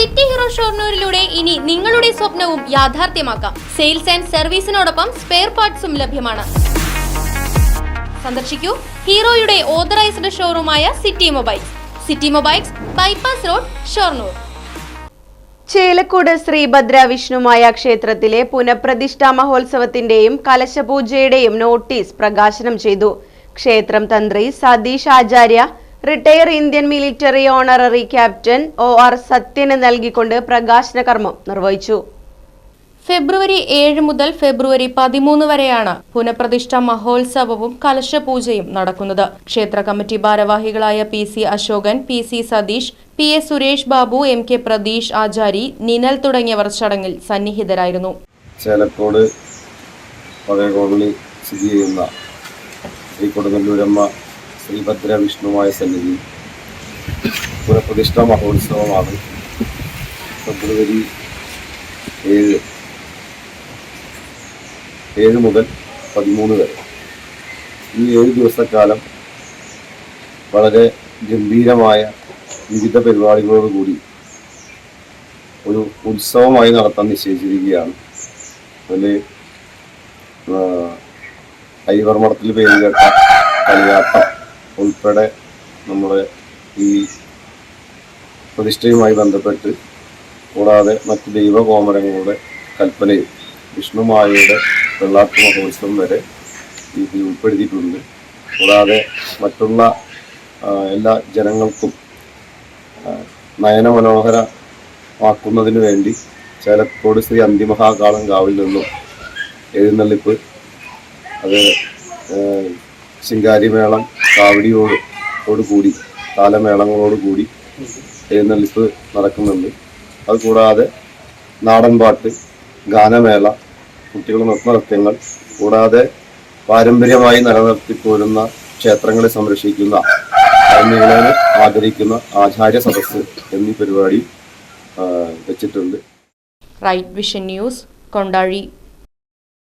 City hero ഷോർണൂരിലൂടെ ഇനി നിങ്ങളുടെ സ്വപ്നവും യാഥാർത്ഥ്യമാക്കാം. സെയിൽസ് ആൻഡ് സർവീസിനോടൊപ്പം സ്പെയർ പാർട്സും ലഭ്യമാണ്. സന്ദർശിക്കൂ ഹീറോയുടെ authorised ഷോറൂമായ city mobiles. City mobiles bypass road Shoranur. Chelakkode Sreebhadra Vishnumaya ക്ഷേത്രത്തിലെ പുനഃപ്രതിഷ്ഠാ മഹോത്സവത്തിന്റെയും കലശപൂജയുടെയും നോട്ടീസ് പ്രകാശനം ചെയ്തു. ക്ഷേത്രം തന്ത്രി Satheesh Acharya retire Indian military honorary captain O R സത്യന് നൽകിക്കൊണ്ട് പ്രകാശന കർമ്മം നിർവഹിച്ചു. ഫെബ്രുവരി ഏഴ് മുതൽ ഫെബ്രുവരി പതിമൂന്ന് വരെയാണ് പുനഃപ്രതിഷ്ഠ മഹോത്സവവും കലശപൂജയും നടക്കുന്നത്. ക്ഷേത്ര കമ്മിറ്റി ഭാരവാഹികളായ P C Asokan P C Satheesh P S Suresh Babu M K Pratheesh Achari Ninal തുടങ്ങിയവർ ചടങ്ങിൽ സന്നിഹിതരായിരുന്നു. ചേലക്കോട് പഴയ കോളനി സ്ഥിതി ചെയ്യുന്ന ഈ കൊടുങ്ങല്ലൂരമ്മ ശ്രീഭദ്ര വിഷ്ണുമായ സന്നിധി പുനഃപ്രതിഷ്ഠാ മഹോത്സവമാണ്. ഫെബ്രുവരി ഏഴ് ഏഴ് മുതൽ പതിമൂന്ന് വരെ. ഈ ഏഴ് ദിവസക്കാലം വളരെ ഗംഭീരമായ വിവിധ പരിപാടികളോടുകൂടി ഒരു ഉത്സവമായി നടത്താൻ നിശ്ചയിച്ചിരിക്കുകയാണ്. അതിൽ ഐവർമഠത്തിൽ പേര് കേട്ട കളിയാട്ടം ഉൾപ്പെടെ നമ്മുടെ ഈ പ്രതിഷ്ഠയുമായി ബന്ധപ്പെട്ട് കൂടാതെ മറ്റ് ദൈവകോമരങ്ങളുടെ കൽപ്പനയും വിഷ്ണുമായയുടെ വെള്ളാട്ട് മഹോത്സവം വരെ ഇതിൽ ഉൾപ്പെടുത്തിയിട്ടുണ്ട്. കൂടാതെ മറ്റുള്ള എല്ലാ ജനങ്ങൾക്കും നയനമനോഹരമാക്കുന്നതിന് വേണ്ടി ചേലക്കോട് ശ്രീ അന്തിമഹാകാളം കാവിൽ നിന്നും എഴുന്നള്ളിപ്പ് അത് ശിങ്കാരിമേളം കാവടിയോട് കൂടി താലമേളങ്ങളോട് കൂടി എഴുന്നള്ളിപ്പ് നടക്കുന്നുണ്ട്. അതുകൂടാതെ നാടൻപാട്ട് ഗാനമേള കുട്ടികളുടെ നൃത്തനൃത്യങ്ങൾ കൂടാതെ പാരമ്പര്യമായി നിലനിർത്തിപ്പോരുന്ന ക്ഷേത്രങ്ങളെ സംരക്ഷിക്കുന്ന കർമ്മികളെ ആദരിക്കുന്ന ആചാര്യ സദസ്സ് എന്നീ പരിപാടി വെച്ചിട്ടുണ്ട്. Right vision news Kondazhy